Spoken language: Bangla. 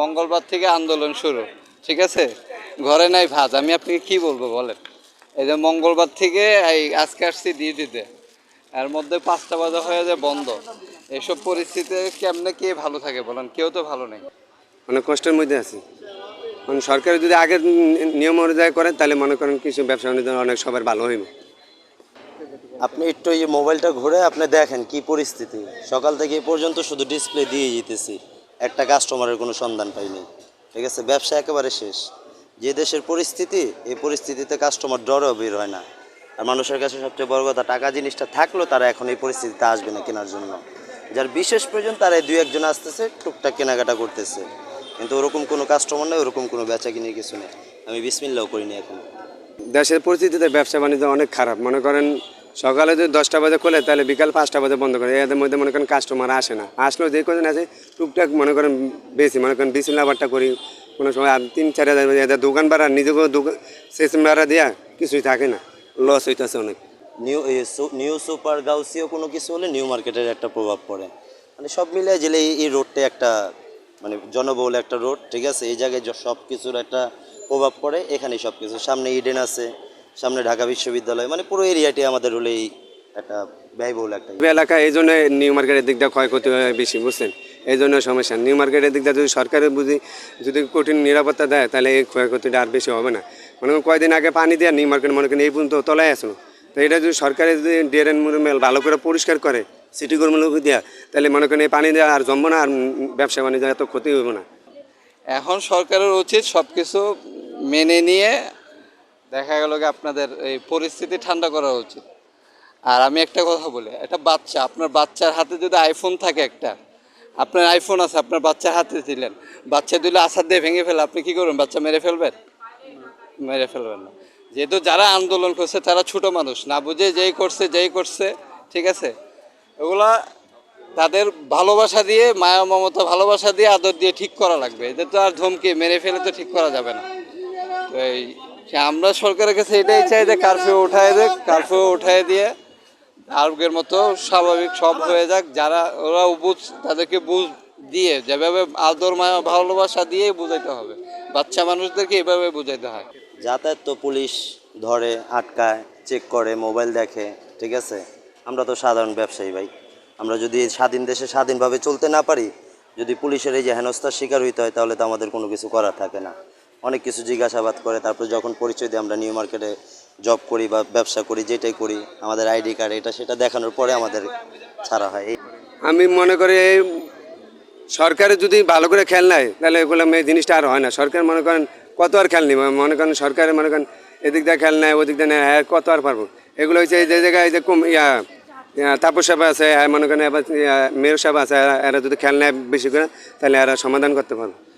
মঙ্গলবার থেকে আন্দোলন শুরু ঠিক আছে? ঘরে নাই ভাত আমি আপনাকে কি বলব বলেন? এই যে মঙ্গলবার থেকে এই আজকে আসছি দিয়ে দিতে এর মধ্যে পাঁচটা বাজা হয়ে যায় বন্ধ। এসব পরিস্থিতিতে কেমনে কে ভালো থাকে বলেন? কেউ তো ভালো নেই। অনেক কষ্টের মধ্যে আছি। মানে সরকার যদি আগের নিয়ম অনুযায়ী করে তাহলে মনে করেন কিছু ব্যবসা বাণিজ্য অনেক সবার ভালো হইব। আপনি একটু এই মোবাইলটা ঘুরে আপনি দেখেন কি পরিস্থিতি। সকাল থেকে এই পর্যন্ত শুধু ডিসপ্লে দিয়ে যেতেছি। একটা কাস্টমারের কোনো সন্ধান পাইনি ঠিক আছে? ব্যবসা একেবারে শেষ। যে দেশের পরিস্থিতি, এই পরিস্থিতিতে কাস্টমার ডরেও বের হয় না। আর মানুষের কাছে সবচেয়ে বড় কথা, টাকা জিনিসটা থাকলেও তারা এখন এই পরিস্থিতিতে আসবে না কেনার জন্য। যার বিশেষ প্রয়োজন তারা দুই একজন আসতেছে, টুকটাক কেনাকাটা করতেছে। কিন্তু ওরকম কোনো কাস্টমার নেই, ওরকম কোনো বেচা কিনে কিছু নেই। আমি বিসমিল্লাও করিনি এখন। দেশের পরিস্থিতিতে ব্যবসা বাণিজ্য অনেক খারাপ। মনে করেন সকালে যদি দশটা বাজে খোলে, তাহলে বিকাল পাঁচটা বাজে বন্ধ করে। এদের মধ্যে মনে করেন কাস্টমার আসে না। আসলেও যে কজন আছে, টুকটাক মনে করেন বেশি, মনে করেন বিসিল আবারটা করি। কোনো সময় আর তিন, চার হাজার এদের দোকান ভাড়া, নিজেকেও দোকান সেসম ভাড়া দেওয়া কিছুই থাকে না। লস হইতেছে অনেক। নিউ নিউ সুপার গাউসিও কোনো কিছু হলে নিউ মার্কেটের একটা প্রভাব পড়ে। মানে সব মিলে জেলে এই- এই রোডটা একটা মানে জনবহুল একটা রোড ঠিক আছে? এই জায়গায় সব কিছুর একটা প্রভাব পড়ে, এখানেই সব কিছু সামনে ইডেন আছে। সামনে ঢাকা বিশ্ববিদ্যালয় মানে পুরো এরিয়াটি আমাদের হলে এই একটা ব্যয়বহুল একটা এলাকা এই জন্য নিউ মার্কেটের দিকটা ক্ষয়ক্ষতি হয় বেশি বুঝছেন? এই জন্য সমস্যা। নিউ মার্কেটের দিকটা যদি সরকারের বুঝি যদি কঠিন নিরাপত্তা দেয় তাহলে এই ক্ষয়ক্ষতিটা আর বেশি হবে না। মনে করেন কয়দিন আগে পানি দেওয়া নিউ মার্কেট মনে করেন এই পর্যন্ত তলায় আসলো তো এটা যদি সরকারের যদি ড্রেন মুরমেল ভালো করে পরিষ্কার করে সিটি কর্মীলোক দেওয়া তাহলে মনে করেন এই পানি দেওয়া আর জমবো না আর ব্যবসা বাণিজ্য এত ক্ষতি হবে না। এখন সরকারের উচিত সব কিছু মেনে নিয়ে দেখা গেল কি আপনাদের এই পরিস্থিতি ঠান্ডা করা উচিত। আর আমি একটা কথা বলি, একটা বাচ্চা, আপনার বাচ্চার হাতে যদি আইফোন থাকে একটা, আপনার আইফোন আছে, আপনার বাচ্চার হাতে দিলেন, বাচ্চা দিলে আসার দিয়ে ভেঙে ফেলে, আপনি কি করবেন? বাচ্চা মেরে ফেলবেন? মেরে ফেলবেন না। যেহেতু যারা আন্দোলন করছে, তারা ছোট মানুষ, না বুঝে যেই করছে যেই করছে, ঠিক আছে? ওগুলা তাদের ভালোবাসা দিয়ে, মায়া, মমতা ভালোবাসা দিয়ে, আদর দিয়ে ঠিক করা লাগবে। এদের তো আর ধমকে, মেরে ফেলে তো ঠিক করা যাবে না। তো এই আমরা সরকারের কাছে এটাই চাই যে কারফিউ উঠায় দেখ কারফিউ উঠায় দিয়ে আগের মতো স্বাভাবিক সব হয়ে যাক। যারা, ওরা বুঝ, তাদেরকে বুঝ দিয়ে যেভাবে আদর, মায়া, ভালোবাসা দিয়ে বুঝাইতে হবে। বাচ্চা মানুষদেরকে এভাবে বুঝাইতে হয়। যাতায়াত তো পুলিশ ধরে, আটকায় চেক করে মোবাইল দেখে, ঠিক আছে? আমরা তো সাধারণ ব্যবসায়ী ভাই। আমরা যদি স্বাধীন দেশে স্বাধীনভাবে চলতে না পারি, যদি পুলিশের এই যে হেনস্থার শিকার হইতে হয়, তাহলে তো আমাদের কোনো কিছু করার থাকে না। অনেক কিছু জিজ্ঞাসাবাদ করে, তারপর যখন পরিচয় দিই, আমরা নিউ মার্কেটে জব করি বা ব্যবসা করি, যেটাই করি, আমাদের আইডি কার্ড, এটা সেটা দেখানোর পরে আমাদের ছাড়া হয়। আমি মনে করি এই সরকারের যদি ভালো করে খেয়াল নেয়, তাহলে এগুলো এই জিনিসটা আর হয় না। সরকার মনে করেন কত আর খেয়াল নেই মনে করেন সরকারের মনে করেন এদিক দিয়ে খেয়াল নেয়, ওদিক দিয়ে নেয় হ্যাঁ কত আর পারব। এগুলো হচ্ছে যে জায়গায় যে কম ইয়া তাপস সাহেব আছে হ্যাঁ মনে করেন মেয়র সাহেব আছে, এরা যদি খেয়াল নেয় বেশি করে, তাহলে এরা সমাধান করতে পারবে।